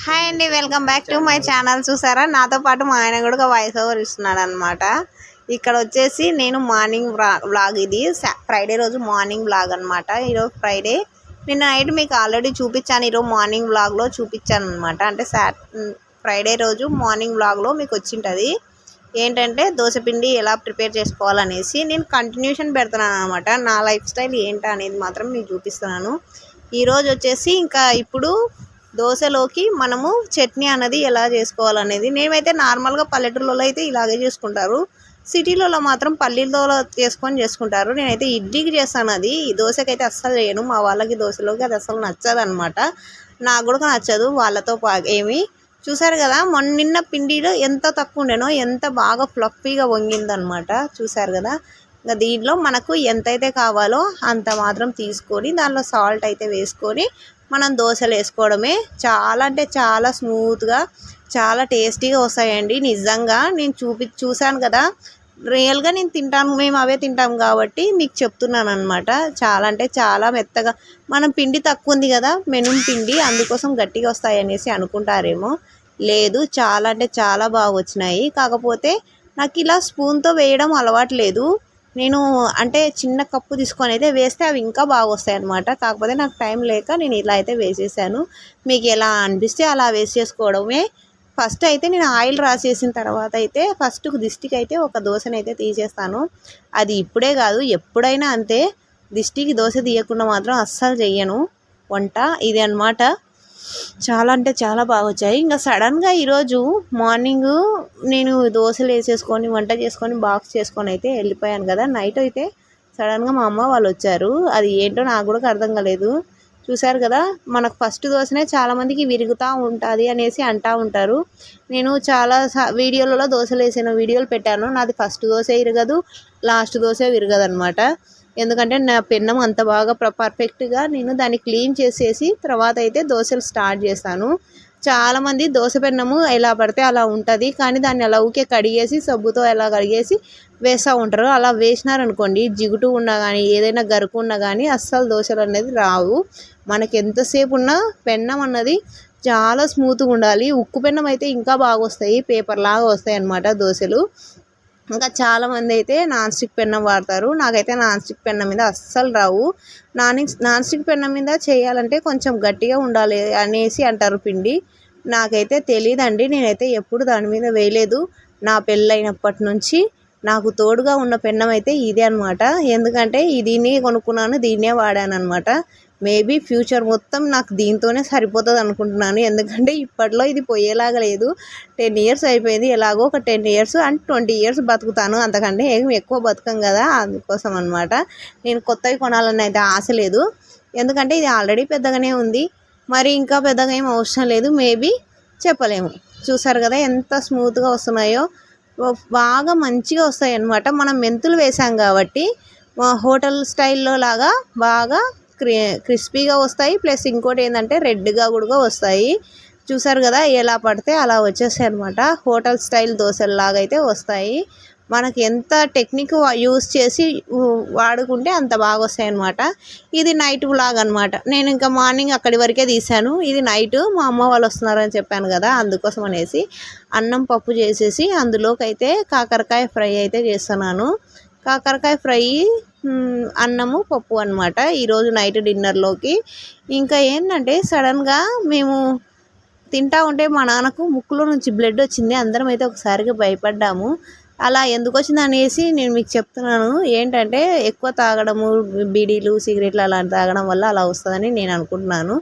Hi అండి welcome back to my channel. చూసారా? నాతో పాటు మా ఆయన కూడా వాయిస్ ఓవర్ ఇస్తున్నాడు అనమాట ఇక్కడ వచ్చేసి నేను మార్నింగ్ వ్లాగ్ ఇది. ఫ్రైడే రోజు మార్నింగ్ వ్లాగ్ అనమాట ఈరోజు ఫ్రైడే. నిన్న నైట్ మీకు ఆల్రెడీ చూపించాను. ఈరోజు మార్నింగ్ వ్లాగ్లో చూపించాను అనమాట అంటే సాట్ ఫ్రైడే రోజు మార్నింగ్ వ్లాగ్లో మీకు వచ్చింటుంది. ఏంటంటే దోశపిండి ఎలా ప్రిపేర్ చేసుకోవాలనేసి నేను కంటిన్యూషన్ పెడుతున్నాను అనమాట నా లైఫ్ స్టైల్ ఏంటనేది అనేది మాత్రం మీకు చూపిస్తున్నాను. ఈరోజు వచ్చేసి ఇంకా ఇప్పుడు దోశలోకి మనము చట్నీ అనేది ఎలా చేసుకోవాలనేది. నేనైతే నార్మల్గా పల్లెటూళ్ళలో అయితే ఇలాగే చేసుకుంటారు. సిటీలలో మాత్రం పల్లీలతో చేసుకొని చేసుకుంటారు. నేనైతే ఇడ్లీకి చేస్తాను అది. ఈ దోశకైతే అస్సలు చేయను. మా వాళ్ళకి దోశలోకి అది అస్సలు నచ్చదు అనమాట నాకు కూడా నచ్చదు వాళ్ళతో పా ఏమి. చూసారు కదా మొన్న నిన్న పిండిలో ఎంత తక్కువ ఉండేనో ఎంత బాగా ఫ్లఫీగా వంగిందనమాట. చూసారు కదా ఇంకా దీంట్లో మనకు ఎంతైతే కావాలో అంత మాత్రం తీసుకొని దానిలో సాల్ట్ అయితే వేసుకొని మనం దోశలు వేసుకోవడమే చాలా అంటే చాలా స్మూత్గా చాలా టేస్టీగా వస్తాయండి. నిజంగా నేను చూపి చూశాను కదా రియల్గా నేను తింటాను మేము అవే తింటాం కాబట్టి మీకు చెప్తున్నాను అనమాట చాలా అంటే చాలా మెత్తగా మనం పిండి తక్కువ ఉంది కదా మెనుం పిండి అందుకోసం గట్టిగా వస్తాయి అనేసి అనుకుంటారేమో. లేదు చాలా అంటే చాలా బాగా వచ్చినాయి కాకపోతే నాకు ఇలా స్పూన్తో వేయడం అలవాటు లేదు. నేను అంటే చిన్న కప్పు తీసుకొని అయితే వేస్తే అవి ఇంకా బాగా వస్తాయి అనమాట కాకపోతే నాకు టైం లేక నేను ఇలా అయితే వేసేసాను. మీకు ఎలా అనిపిస్తే అలా వేసేసుకోవడమే. ఫస్ట్ అయితే నేను ఆయిల్ రాసేసిన తర్వాత అయితే ఫస్ట్ దిష్టికి అయితే ఒక దోశని అయితే తీసేస్తాను. అది ఇప్పుడే కాదు ఎప్పుడైనా అంతే. దిష్టికి దోశ తీయకుండా మాత్రం అస్సలు చెయ్యను. వంట ఇది అనమాట చాలా అంటే చాలా బాగా వచ్చాయి ఇంకా సడన్గా ఈరోజు మార్నింగ్ నేను దోశలు వేసేసుకొని వంట చేసుకొని బాక్స్ చేసుకొని అయితే వెళ్ళిపోయాను కదా. నైట్ అయితే సడన్గా మా అమ్మ వాళ్ళు వచ్చారు. అది ఏంటో నాకు కూడా అర్థం కాలేదు. చూశారు కదా మనకు ఫస్ట్ దోశనే చాలామందికి విరుగుతూ ఉంటుంది అనేసి అంటూ ఉంటారు. నేను చాలా వీడియోలలో దోశలు వేసిన వీడియోలు పెట్టాను. నాది ఫస్ట్ దోశ విరగదు లాస్ట్ దోశ విరగదు అనమాట ఎందుకంటే నా పెన్నం అంత బాగా పర్ఫెక్ట్గా నేను దాన్ని క్లీన్ చేసేసి తర్వాత అయితే దోశలు స్టార్ట్ చేస్తాను. చాలామంది దోశ పెన్నము ఎలా పడితే అలా ఉంటుంది కానీ దాన్ని అలా ఊకే కడిగేసి సబ్బుతో ఎలా కడిగేసి వేస్తూ ఉంటారు. అలా వేసినారనుకోండి జిగుటు ఉన్నా కానీ ఏదైనా గరుకు ఉన్నా కానీ అస్సలు దోశలు అనేది రావు. మనకి ఎంతసేపు ఉన్నా పెన్నం అన్నది చాలా స్మూత్గా ఉండాలి. ఉక్కు పెన్నం అయితే ఇంకా బాగా వస్తాయి పేపర్ లాగా వస్తాయి అన్నమాట దోశలు. ఇంకా చాలామంది అయితే నాన్ స్టిక్ పెన్నం వాడతారు. నాకైతే నాన్ స్టిక్ పెన్నం మీద అస్సలు రావు. నాన్ నాన్ స్టిక్ పెన్నం మీద చేయాలంటే కొంచెం గట్టిగా ఉండాలి అనేసి అంటారు పిండి. నాకైతే తెలియదండి నేనైతే ఎప్పుడు దాని మీద వేయలేదు. నా పెళ్ళైనప్పటి నుంచి నాకు తోడుగా ఉన్న పెన్నం అయితే ఇదే అనమాట ఎందుకంటే దీన్ని కొనుక్కున్నాను దీన్నే వాడాను అనమాట మేబీ ఫ్యూచర్ మొత్తం నాకు దీంతోనే సరిపోతుంది అనుకుంటున్నాను. ఎందుకంటే ఇప్పట్లో ఇది పోయేలాగా లేదు. టెన్ ఇయర్స్ అయిపోయింది. ఎలాగో ఒక ten years and twenty years బతుకుతాను. అంతకంటే ఏం ఎక్కువ బతకం కదా అందుకోసం అనమాట నేను కొత్తవి కొనాలని అయితే ఆశ లేదు. ఎందుకంటే ఇది ఆల్రెడీ పెద్దగానే ఉంది. మరి ఇంకా పెద్దగా ఏం అవసరం లేదు. మేబీ చెప్పలేము. చూసారు కదా ఎంత స్మూత్గా వస్తున్నాయో. బాగా మంచిగా వస్తాయి అన్నమాట మనం మెంతులు వేసాం కాబట్టి హోటల్ స్టైల్లో లాగా బాగా క్రి క్రిస్పీగా వస్తాయి. ప్లస్ ఇంకోటి ఏంటంటే రెడ్గా కూడా వస్తాయి. చూసారు కదా ఎలా పడితే అలా వచ్చేస్తాయి అనమాట హోటల్ స్టైల్ దోశల్లాగా అయితే వస్తాయి. మనకి ఎంత టెక్నిక్ యూస్ చేసి వాడుకుంటే అంత బాగా వస్తాయి అనమాట ఇది నైట్ బ్లాగ్ అనమాట నేను ఇంకా మార్నింగ్ అక్కడి వరకే తీశాను. ఇది నైట్ మా అమ్మ వాళ్ళు వస్తున్నారని చెప్పాను కదా అందుకోసం అనేసి అన్నం పప్పు చేసేసి అందులోకి అయితే కాకరకాయ ఫ్రై అయితే చేస్తున్నాను. కాకరకాయ ఫ్రై అన్నము పప్పు అనమాట ఈరోజు నైట్ డిన్నర్లోకి ఇంకా ఏంటంటే సడన్గా మేము తింటా ఉంటే మా నాన్నకు ముక్కులో నుంచి బ్లడ్ వచ్చింది. అందరం అయితే ఒకసారిగా భయపడ్డాము. అలా ఎందుకు వచ్చింది అనేసి నేను మీకు చెప్తున్నాను. ఏంటంటే ఎక్కువ తాగడము బీడీలు సిగరెట్లు అలాంటి తాగడం వల్ల అలా వస్తుందని నేను అనుకుంటున్నాను.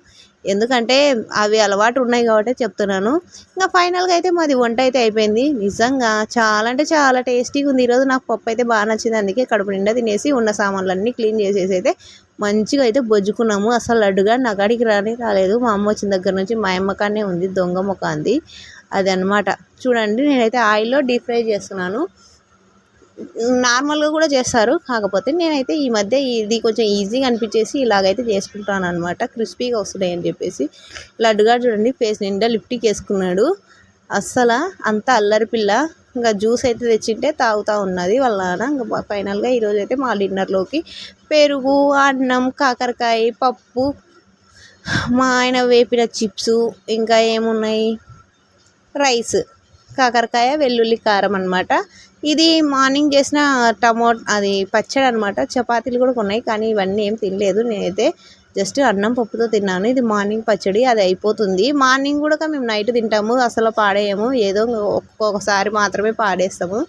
ఎందుకంటే అవి అలవాటు ఉన్నాయి కాబట్టి చెప్తున్నాను. ఇంకా ఫైనల్గా అయితే మాది వంట అయితే అయిపోయింది. నిజంగా చాలా అంటే చాలా టేస్టీగా ఉంది. ఈరోజు నాకు పప్పు అయితే బాగా నచ్చింది. అందుకే కడుపు నిండా తినేసి ఉన్న సామాన్లన్నీ క్లీన్ చేసేసి అయితే మంచిగా అయితే బొజ్జుకున్నాము. అసలు లడ్డుగా నగాడికి రాని రాలేదు. మా అమ్మ వచ్చిన దగ్గర నుంచి మా అమ్మకానే ఉంది దొంగ ముఖ అంది అది అనమాట చూడండి నేనైతే ఆయిల్లో డీప్ ఫ్రై చేస్తున్నాను. నార్మల్గా కూడా చేస్తారు. కాకపోతే నేనైతే ఈ మధ్య ఇది కొంచెం ఈజీగా అనిపించేసి ఇలాగైతే చేసుకుంటాను అనమాట క్రిస్పీగా వస్తున్నాయి అని చెప్పేసి. లడ్డుగా చూడండి ఫేస్ నిండా లిప్టిక్ వేసుకున్నాడు. అస్సలు అంత అల్లరి పిల్ల. ఇంకా జ్యూస్ అయితే తెచ్చింటే తాగుతూ ఉన్నది వాళ్ళ నాన్న. ఇంకా ఫైనల్గా ఈరోజు అయితే మా డిన్నర్లోకి పెరుగు అన్నం కాకరకాయ పప్పు మా ఆయన వేపిన చిప్స్ ఇంకా ఏమున్నాయి? రైస్. కాకరకాయ వెల్లుల్లి కారం అనమాట ఇది మార్నింగ్ చేసిన టమోట్ అది పచ్చడి అనమాట చపాతీలు కూడా ఉన్నాయి కానీ ఇవన్నీ ఏం తినలేదు నేనైతే. జస్ట్ అన్నం పప్పుతో తిన్నాను. ఇది మార్నింగ్ పచ్చడి అది అయిపోతుంది. మార్నింగ్ కూడా మేము నైట్ తింటాము అసలు పాడేయము. ఏదో ఒక్కొక్కసారి మాత్రమే పాడేస్తాము.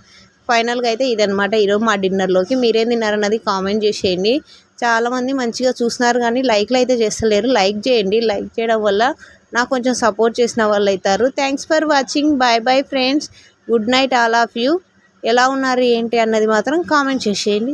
ఫైనల్గా అయితే ఇదనమాట ఈరోజు మా డిన్నర్లోకి. మీరేం తిన్నారన్నది కామెంట్ చేసేయండి. చాలామంది మంచిగా చూస్తున్నారు కానీ లైక్లు అయితే చేస్తలేరు. లైక్ చేయండి. లైక్ చేయడం వల్ల నాకు కొంచెం సపోర్ట్ చేసిన వాళ్ళు అవుతారు. Thanks for watching bye bye friends good night all of you ఎలా ఉన్నారు ఏంటి అన్నది మాత్రం కామెంట్ చేసేయండి.